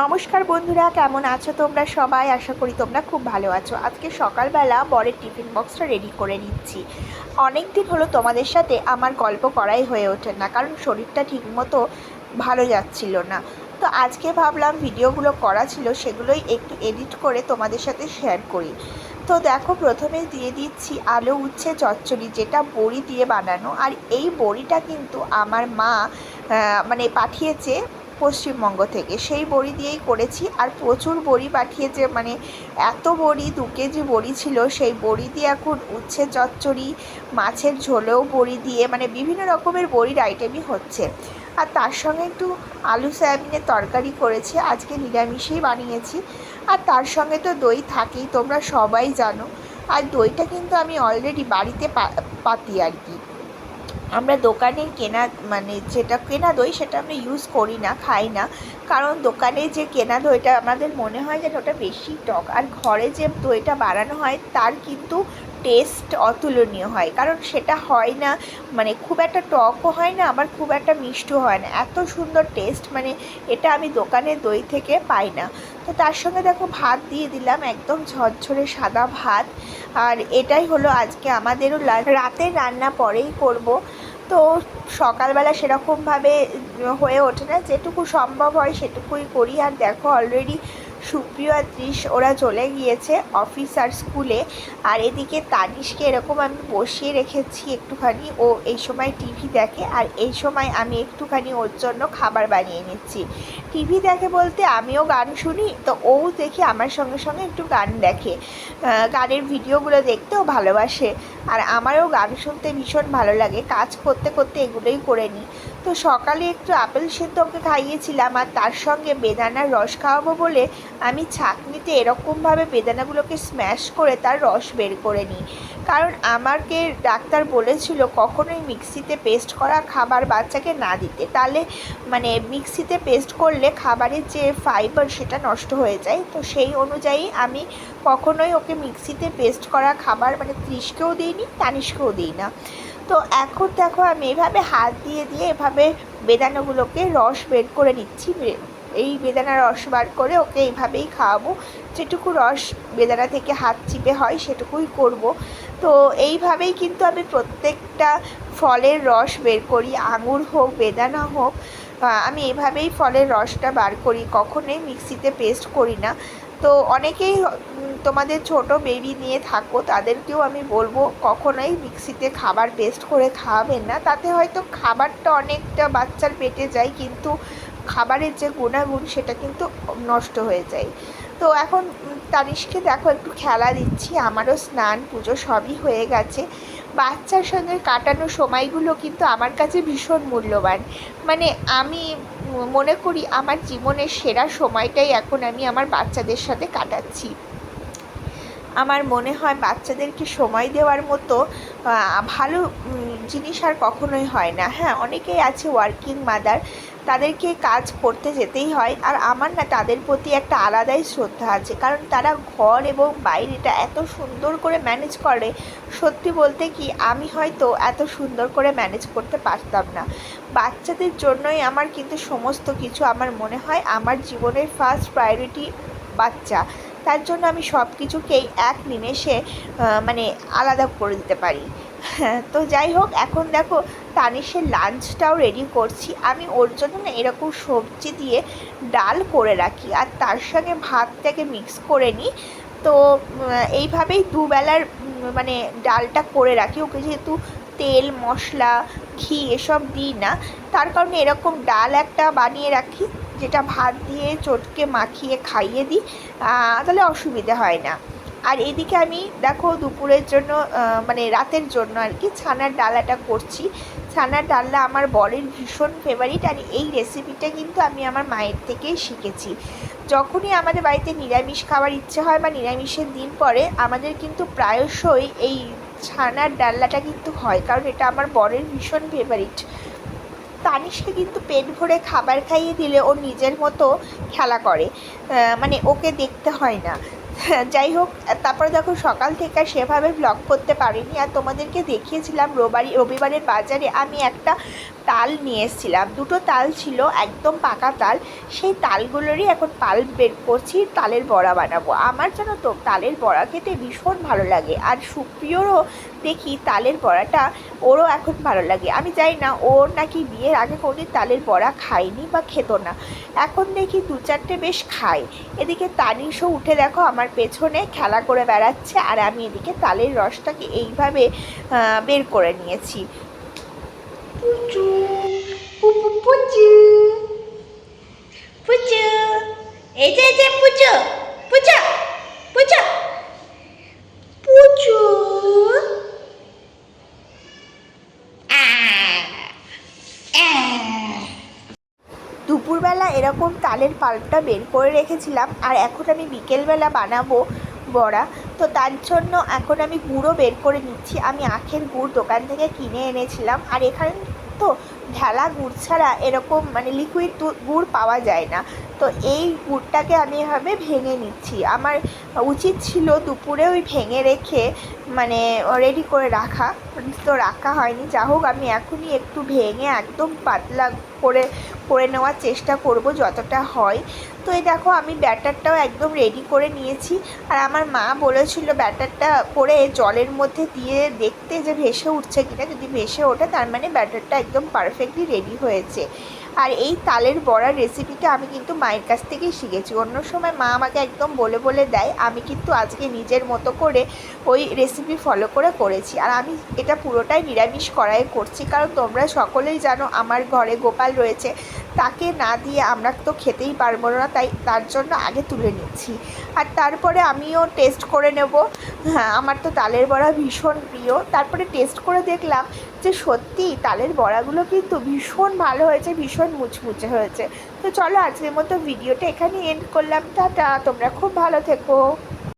নমস্কার বন্ধুরা, কেমন আছো তোমরা সবাই? আশা করি তোমরা খুব ভালো আছো। আজকে সকালবেলা বরের টিফিন বক্সটা রেডি করে নিচ্ছি। অনেক দিন হলো তোমাদের সাথে আমার গল্প করাই হয়ে ওঠে না, কারণ শরীরটা ঠিকমতো ভালো যাচ্ছিল না। তো আজকে ভাবলাম ভিডিওগুলো করা ছিল, সেগুলোই একটু এডিট করে তোমাদের সাথে শেয়ার করি। তো দেখো, প্রথমে দিয়ে দিচ্ছি আলু উচ্ছে চচ্চড়ি, যেটা বড়ি দিয়ে বানানো। আর এই বড়িটা কিন্তু আমার মা মানে পাঠিয়েছে পশ্চিমবঙ্গ থেকে। সেই বড়ি দিয়েই করেছি। আর প্রচুর বড়ি পাঠিয়েছে মানে এত বড়ি, দু কেজি বড়ি ছিল। সেই বড়ি দিয়ে এখন উচ্ছে, চচ্চড়ি, মাছের ঝোলেও বড়ি দিয়ে মানে বিভিন্ন রকমের বড়ির আইটেমই হচ্ছে। আর তার সঙ্গে একটু আলু, সয়াবিনের তরকারি করেছি। আজকে নিরামিষেই বানিয়েছি। আর তার সঙ্গে তো দই থাকেই, তোমরা সবাই জানো। আর দইটা কিন্তু আমি অলরেডি বাড়িতে পাতি আর কি। আমরা দোকানে কেনা মানে যেটা কেনা দই সেটা আমরা ইউজ করি না, খাই না। কারণ দোকানে যে কেনা দইটা আমাদের মনে হয় যেন ওটা বেশি টক। আর ঘরে যে দইটা বাড়ানো হয়, তার কিন্তু টেস্ট অতুলনীয় হয়। কারণ সেটা হয় না মানে খুব একটা টকও হয় না, আবার খুব একটা মিষ্টিও হয় না। এত সুন্দর টেস্ট মানে এটা আমি দোকানে দই থেকে পাই না। তো তার সঙ্গে দেখো ভাত দিয়ে দিলাম, একদম ঝরঝরে সাদা ভাত। আর এটাই হলো আজকে আমাদেরও রাতের রান্না পরেই করব। তো সকালবেলা সেরকমভাবে হয়ে ওঠে না, যেটুকু সম্ভব হয় সেটুকুই করি। আর দেখো অলরেডি সুপ্রিয় আর ত্রিশ, ওরা চলে গিয়েছে অফিস আর স্কুলে আর এদিকে তানিশকে এরকম আমি বসিয়ে রেখেছি একটুখানি, ও এই সময় টিভি দেখে, আর এই সময় আমি একটুখানি ওর জন্য খাবার বানিয়ে নিচ্ছি। টিভি দেখে বলতে আমিও গান শুনি, তো ও দেখি আমার সঙ্গে সঙ্গে একটু গান দেখে। গানের ভিডিওগুলো দেখতেও ভালোবাসে, আর আমারও গান শুনতে ভীষণ ভালো লাগে। কাজ করতে করতে এগুলোই করে নিই। তো সকালে একটু আপেল সেদ্ধ ওকে খাইয়েছিলাম আর তার সঙ্গে বেদানার রস খাওয়াবো বলে আমি ছাঁকনিতে এরকমভাবে বেদানাগুলোকে স্ম্যাশ করে তার রস বের করে নিই। কারণ আমাকে ডাক্তার বলেছিল কখনোই মিক্সিতে পেস্ট করা খাবার বাচ্চাকে না দিতে। তাহলে মানে মিক্সিতে পেস্ট করলে খাবারের যে ফাইবার সেটা নষ্ট হয়ে যায়। তো সেই অনুযায়ী আমি কখনোই ওকে মিক্সিতে পেস্ট করা খাবার মানে ত্রিশকেও দিইনি, তানিশকেও দিই না। তো এখন দেখো আমি এভাবে হাত দিয়ে দিয়ে এভাবে বেদানাগুলোকে রস বের করে নিচ্ছি। এই বেদানা রস বার করে ওকে এইভাবেই খাওয়াবো। যেটুকু রস বেদানা থেকে হাত চিপে হয় সেটুকুই করব। তো এইভাবেই কিন্তু আমি প্রত্যেকটা ফলের রস বের করি, আঙুর হোক, বেদানা হোক। আমি এভাবেই ফলের রসটা বার করি, কখনোই মিক্সিতে পেস্ট করি না। তো অনেকেই তোমাদের ছোট বেবি নিয়ে থাকো, তাদেরকেও আমি বলব কখনোই মিক্সিতে খাবার পেস্ট করে খাওয়াবেন না। তাতে হয়তো খাবারটা অনেকটা বাচ্চার পেটে যায়, কিন্তু খাবারের যে গুণাগুণ সেটা কিন্তু নষ্ট হয়ে যায়। তো এখন তানিশকে দেখো, একটু খেলা দিচ্ছি। আমারও স্নান, পুজো সবই হয়ে গেছে। বাচ্চার সঙ্গে কাটানো সময়গুলো কিন্তু আমার কাছে ভীষণ মূল্যবান। মানে আমি মনে করি আমার জীবনের সেরা সময়টাই এখন আমি আমার বাচ্চাদের সাথে কাটাচ্ছি। আমার মনে হয় বাচ্চাদেরকে সময় দেওয়ার মতো ভালো জিনিস আর কখনোই হয় না। হ্যাঁ অনেকেই আছে ওয়ার্কিং মাদার তাদেরকে কাজ করতে যেতেই হয়। আর আমার না তাদের প্রতি একটা আলাদাই শ্রদ্ধা আছে। কারণ তারা ঘর এবং বাইরেটা এত সুন্দর করে ম্যানেজ করে। সত্যি বলতে কি, আমি হয়তো এত সুন্দর করে ম্যানেজ করতে পারতাম না। বাচ্চাদের জন্যই আমার কিন্তু সমস্ত কিছু আমার মনে হয় আমার জীবনের ফার্স্ট প্রায়োরিটি বাচ্চা। তার জন্য আমি সব কিছুকেই এক নিমেষে মানে আলাদা করে দিতে পারি। হ্যাঁ তো যাই হোক, এখন দেখো তানিশের লাঞ্চটাও রেডি করছি। আমি ওর জন্য না এরকম সবজি দিয়ে ডাল করে রাখি আর তার সঙ্গে ভাতটাকে মিক্স করে নিই। তো এইভাবেই দুবেলার মানে ডালটা করে রাখি। ওকে যেহেতু তেল, মশলা, ঘি এসব দিই না, তার কারণে এরকম ডাল একটা বানিয়ে রাখি, যেটা ভাত দিয়ে চটকে মাখিয়ে খাইয়ে দিই। তাহলে অসুবিধা হয় না। আর এদিকে আমি দেখো দুপুরের জন্য মানে রাতের জন্য আর কি ছানার ডালাটা করছি। ছানার ডালনা আমার বরের ভীষণ ফেভারিট আর এই রেসিপিটা কিন্তু আমি আমার মায়ের থেকেই শিখেছি। যখনই আমাদের বাড়িতে নিরামিষ খাওয়ার ইচ্ছে হয় বা নিরামিষের দিন পরে আমাদের কিন্তু প্রায়শই এই ছানার ডালনাটা কিন্তু হয়, কারণ এটা আমার বরের ভীষণ ফেভারিট তানিশকে কিন্তু পেট ভরে খাবার খাইয়ে দিলে ও নিজের মতো খেলা করে মানে ওকে দেখতে হয় না। যাই হোক, তারপরে দেখো সকাল থেকে আর সেভাবে ব্লগ করতে পারিনি। আর তোমাদেরকে দেখিয়েছিলাম রোবারি, রবিবারের বাজারে আমি একটা তাল নিয়ে এসেছিলাম। দুটো তাল ছিল, একদম পাকা তাল। সেই তালগুলোরই এখন পাল বের করছি, তালের বড়া বানাবো। আমার জানো তো, তালের বড়া খেতে ভীষণ ভালো লাগে। আর সুপ্রিয়রও দেখি তালের বড়াটা ওরও এখন ভালো লাগে। আমি জানি না ওর নাকি বিয়ের আগে কোনোদিন তালের বড়া খায়নি বা খেত না। এখন দেখি দু চারটে বেশ খায়। এদিকে তানিশও উঠে দেখো আমার পেছনে খেলা করে বেড়াচ্ছে আর আমি এদিকে তালের রসটাকে এইভাবে বের করে নিয়েছি। এই যে এই যে পুচু। দুপুরবেলা এরকম তালের পাল্পটা বের করে রেখেছিলাম, আর এখন আমি বিকেলবেলা বানাবো বড়া। তো তার জন্য এখন আমি গুঁড়ো বের করে নিচ্ছি। আমি আখের গুড় দোকান থেকে কিনে এনেছিলাম। আর এখানে তো ঢালা গুড় ছাড়া এরকম মানে লিকুইড গুড় পাওয়া যায় না। তো এই গুড়টাকে আমি এভাবে ভেঙে নিচ্ছি। আমার উচিত ছিল দুপুরে ওই ভেঙে রেখে মানে রেডি করে রাখা। তো রাখা হয়নি। যা হোক, আমি এখনই একটু ভেঙে একদম পাতলা করে করে নেওয়ার চেষ্টা করব যতটা হয়। তো এই দেখো, আমি ব্যাটারটাও একদম রেডি করে নিয়েছি। আর আমার মা বলেছিল, ব্যাটারটা করে জলের মধ্যে দিয়ে দেখতে যে ভেসে উঠছে কিনা। যদি ভেসে ওঠে, তার মানে ব্যাটারটা একদম পারফেক্টলি রেডি হয়েছে। আর এই তালের বড়ার রেসিপিটা আমি কিন্তু মায়ের কাছ থেকেই শিখেছি। অন্য সময় মা আমাকে একদম বলে বলে দেয়, আমি কিন্তু আজকে নিজের মতো করে ওই রেসিপি ফলো করে করেছি। আর আমি এটা পুরোটাই নিরামিষ কড়াইয়ে করছি, কারণ তোমরা সকলেই জানো আমার ঘরে গোপাল রয়েছে, তাকে না দিয়ে আমরা তো খেতেই পারব না, তাই তার জন্য আগে তুলে নিচ্ছি। আর তারপরে আমিও টেস্ট করে নেব। হ্যাঁ আমার তো তালের বড়া ভীষণ প্রিয়। তারপরে টেস্ট করে দেখলাম যে সত্যি তালের বড়াগুলো কিন্তু ভীষণ ভালো হয়েছে ভীষণ মুচমুচে হয়েছে। তো চলো, আজকের মতো ভিডিওটা এখানে এন্ড করলাম। টাটা, তোমরা খুব ভালো থেকো।